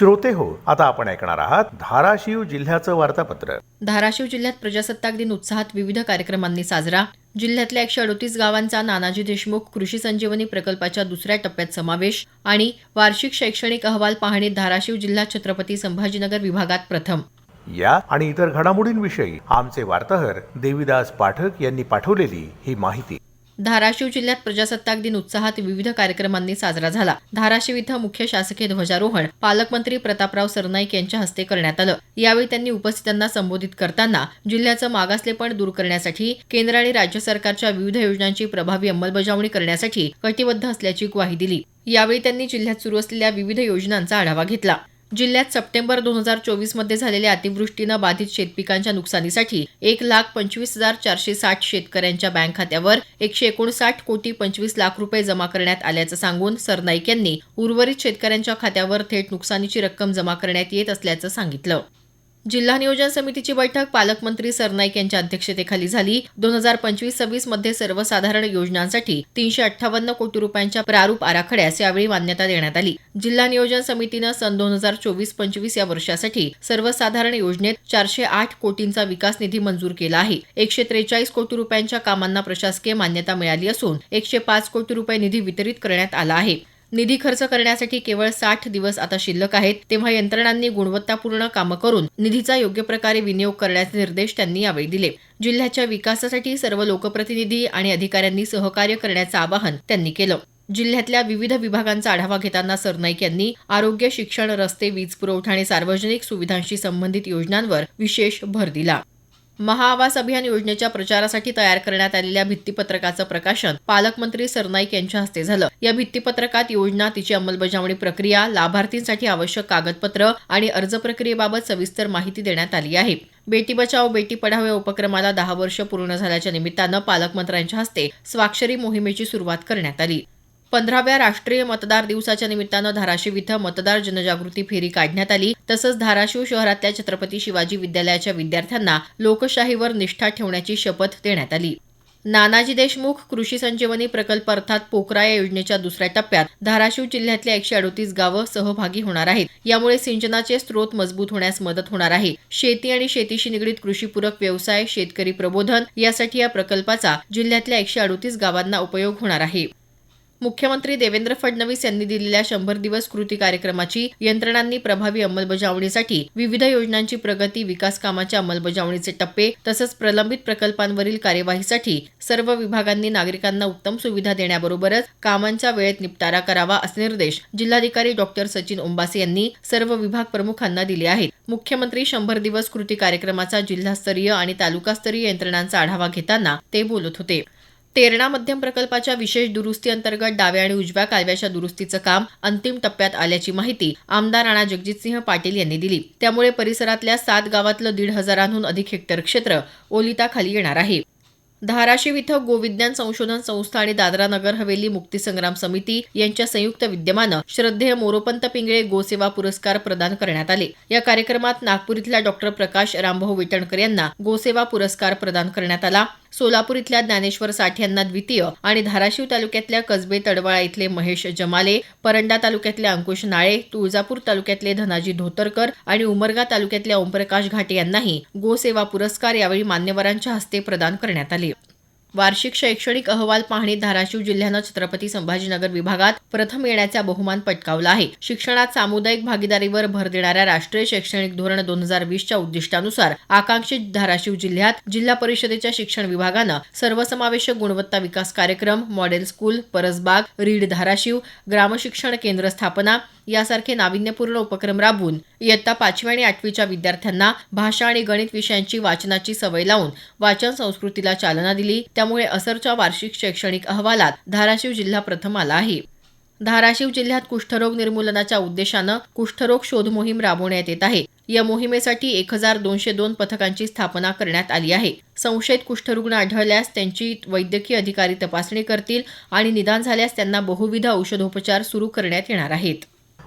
श्रोते हो. आता आपण ऐकणार आहात धाराशिव जिल्ह्याचं वार्तापत्र. धाराशिव जिल्ह्यात प्रजासत्ताक दिन उत्साहात विविध कार्यक्रमांनी साजरा. जिल्ह्यातल्या एकशे अडोतीस गावांचा नानाजी देशमुख कृषी संजीवनी प्रकल्पाच्या दुसऱ्या टप्प्यात समावेश आणि वार्षिक शैक्षणिक अहवाल पाहणीत धाराशिव जिल्हा छत्रपती संभाजीनगर विभागात प्रथम. या आणि इतर घडामोडींविषयी आमचे वार्ताहर देविदास पाठक यांनी पाठवलेली ही माहिती. धाराशिव जिल्ह्यात प्रजासत्ताक दिन उत्साहात विविध कार्यक्रमांनी साजरा झाला. धाराशिव इथं मुख्य शासकीय ध्वजारोहण पालकमंत्री प्रतापराव सरनाईक यांच्या हस्ते करण्यात आलं. यावेळी त्यांनी उपस्थितांना संबोधित करताना जिल्ह्याचं मागासलेपण दूर करण्यासाठी केंद्र आणि राज्य सरकारच्या विविध योजनांची प्रभावी अंमलबजावणी करण्यासाठी कटिबद्ध असल्याची ग्वाही दिली. यावेळी त्यांनी जिल्ह्यात सुरू असलेल्या विविध योजनांचा आढावा घेतला. जिल्ह्यात सप्टेंबर दोन हजार चोवीसमध्ये झालेल्या अतिवृष्टीनं बाधित शेतपिकांच्या नुकसानीसाठी एक लाख पंचवीस हजार चारशे साठ शेतकऱ्यांच्या बँक खात्यावर एकशे एकोणसाठ कोटी पंचवीस लाख रुपये जमा करण्यात आल्याचं सांगून सरनाईक यांनी उर्वरित शेतकऱ्यांच्या खात्यावर थेट नुकसानीची रक्कम जमा करण्यात येत असल्याचं सांगितलं. जिल्हा नियोजन समितीची बैठक पालकमंत्री सरनाईक यांच्या अध्यक्षतेखाली झाली. दोन हजार पंचवीस सव्वीसमध्ये सर्वसाधारण योजनांसाठी तीनशे अठ्ठावन्न कोटी रुपयांच्या प्रारूप आराखड्यास यावेळी मान्यता देण्यात आली. जिल्हा नियोजन समितीनं सन दोन हजार चोवीस पंचवीस या वर्षासाठी सर्वसाधारण योजनेत चारशे आठ कोटींचा विकास निधी मंजूर केला आहे. एकशे त्रेचाळीस कोटी रुपयांच्या कामांना प्रशासकीय मान्यता मिळाली असून एकशे पाच कोटी रुपये निधी वितरित करण्यात आला आहे. निधी खर्च करण्यासाठी केवळ साठ दिवस आता शिल्लक आहेत तेव्हा यंत्रणांनी गुणवत्तापूर्ण कामं करून निधीचा योग्य प्रकारे विनियोग करण्याचे निर्देश त्यांनी यावेळी दिले. जिल्ह्याच्या विकासासाठी सर्व लोकप्रतिनिधी आणि अधिकाऱ्यांनी सहकार्य करण्याचं आवाहन त्यांनी केलं. जिल्ह्यातल्या विविध विभागांचा आढावा घेताना सरनाईक यांनी आरोग्य शिक्षण रस्ते वीज पुरवठा आणि सार्वजनिक सुविधांशी संबंधित योजनांवर विशेष भर दिला. महाआवास अभियान योजनेच्या प्रचारासाठी तयार करण्यात आलेल्या भित्तीपत्रकाचं प्रकाशन पालकमंत्री सरनाईक यांच्या हस्ते झालं. या भित्तीपत्रकात योजना तिची अंमलबजावणी प्रक्रिया लाभार्थींसाठी आवश्यक कागदपत्र आणि अर्ज प्रक्रियेबाबत सविस्तर माहिती देण्यात आली आहे. बेटी बचाओ बेटी पढाओ या उपक्रमाला दहा वर्ष पूर्ण झाल्याच्या निमित्तानं पालकमंत्र्यांच्या हस्ते स्वाक्षरी मोहिमेची सुरुवात करण्यात आली. पंधराव्या राष्ट्रीय मतदार दिवसाच्या निमित्तानं धाराशिव इथं मतदार जनजागृती फेरी काढण्यात आली. तसंच धाराशिव शहरातल्या छत्रपती शिवाजी विद्यालयाच्या विद्यार्थ्यांना लोकशाहीवर निष्ठा ठेवण्याची शपथ देण्यात आली. नानाजी देशमुख कृषी संजीवनी प्रकल्प अर्थात पोकरा या योजनेच्या दुसऱ्या टप्प्यात धाराशिव जिल्ह्यातल्या एकशे अडोतीस गावं सहभागी होणार आहेत. यामुळे सिंचनाचे स्रोत मजबूत होण्यास मदत होणार आहे. शेती आणि शेतीशी निगडीत कृषीपूरक व्यवसाय शेतकरी प्रबोधन यासाठी या प्रकल्पाचा जिल्ह्यातल्या एकशे अडोतीस गावांना उपयोग होणार आहे. मुख्यमंत्री देवेंद्र फडणवीस यांनी दिलेल्या शंभर दिवस कृती कार्यक्रमाची यंत्रणांनी प्रभावी अंमलबजावणीसाठी विविध योजनांची प्रगती विकास कामाच्या अंमलबजावणीचे टप्पे तसंच प्रलंबित प्रकल्पांवरील कार्यवाहीसाठी सर्व विभागांनी नागरिकांना उत्तम सुविधा देण्याबरोबरच कामांच्या वेळेत निपटारा करावा असे निर्देश जिल्हाधिकारी डॉक्टर सचिन ओंबासे यांनी सर्व विभाग प्रमुखांना दिले आहेत. मुख्यमंत्री शंभर दिवस कृती कार्यक्रमाचा जिल्हास्तरीय आणि तालुकास्तरीय यंत्रणांचा आढावा घेताना ते बोलत होते. तेरणा मध्यम प्रकल्पाच्या विशेष दुरुस्ती अंतर्गत डाव्या आणि उजव्या कालव्याच्या दुरुस्तीचं काम अंतिम टप्प्यात आल्याची माहिती आमदार राणा जगजितसिंह पाटील यांनी दिली. त्यामुळे परिसरातल्या सात गावातलं दीड हजारांहून अधिक हेक्टर क्षेत्र ओलिताखाली येणार आहे. धाराशिव इथं गोविज्ञान संशोधन संस्था आणि दादरा नगर हवेली मुक्तीसंग्राम समिती यांच्या संयुक्त विद्यमानं श्रद्धेय मोरोपंत पिंगळे गोसेवा पुरस्कार प्रदान करण्यात आले. या कार्यक्रमात नागपूर इथल्या डॉक्टर प्रकाश रामभाऊ विटणकर यांना गोसेवा पुरस्कार प्रदान करण्यात आला. सोलापूर इथल्या ज्ञानेश्वर साठे यांना द्वितीय आणि धाराशिव तालुक्यातल्या कसबे तडवळा इथले महेश जमाले परंडा तालुक्यातले अंकुश नाळे तुळजापूर तालुक्यातले धनाजी धोतरकर आणि उमरगा तालुक्यातल्या ओमप्रकाश घाटे यांनाही गोसेवा पुरस्कार यावेळी मान्यवरांच्या हस्ते प्रदान करण्यात आले. वार्षिक शैक्षणिक अहवाल पाहणी धाराशिव जिल्ह्यानं छत्रपती संभाजीनगर विभागात प्रथम येण्याचा बहुमान पटकावला आहे. शिक्षणात सामुदायिक भागीदारीवर भर देणाऱ्या राष्ट्रीय शैक्षणिक धोरण दोन हजार वीसच्या उद्दिष्टानुसार आकांक्षित धाराशिव जिल्ह्यात जिल्हा परिषदेच्या शिक्षण विभागानं सर्वसमावेशक गुणवत्ता विकास कार्यक्रम मॉडेल स्कूल परसबाग रीड धाराशिव ग्रामशिक्षण केंद्र स्थापना यासारखे नाविन्यपूर्ण उपक्रम राबवून इयत्ता पाचवी आणि आठवीच्या विद्यार्थ्यांना भाषा आणि गणित विषयांची वाचनाची सवय लावून वाचन संस्कृतीला चालना दिली. त्यामुळे असरच्या वार्षिक शैक्षणिक अहवालात धाराशिव जिल्हा प्रथम आला आहे. धाराशिव जिल्ह्यात कुष्ठरोग निर्मूलनाच्या उद्देशानं कुष्ठरोग शोध मोहीम राबवण्यात येत आहे. या मोहिमेसाठी एक हजार दोनशे दोन पथकांची स्थापना करण्यात आली आहे. संशयित कुष्ठरुग्ण आढळल्यास त्यांची वैद्यकीय अधिकारी तपासणी करतील आणि निदान झाल्यास त्यांना बहुविध औषधोपचार सुरू करण्यात येणार आहेत.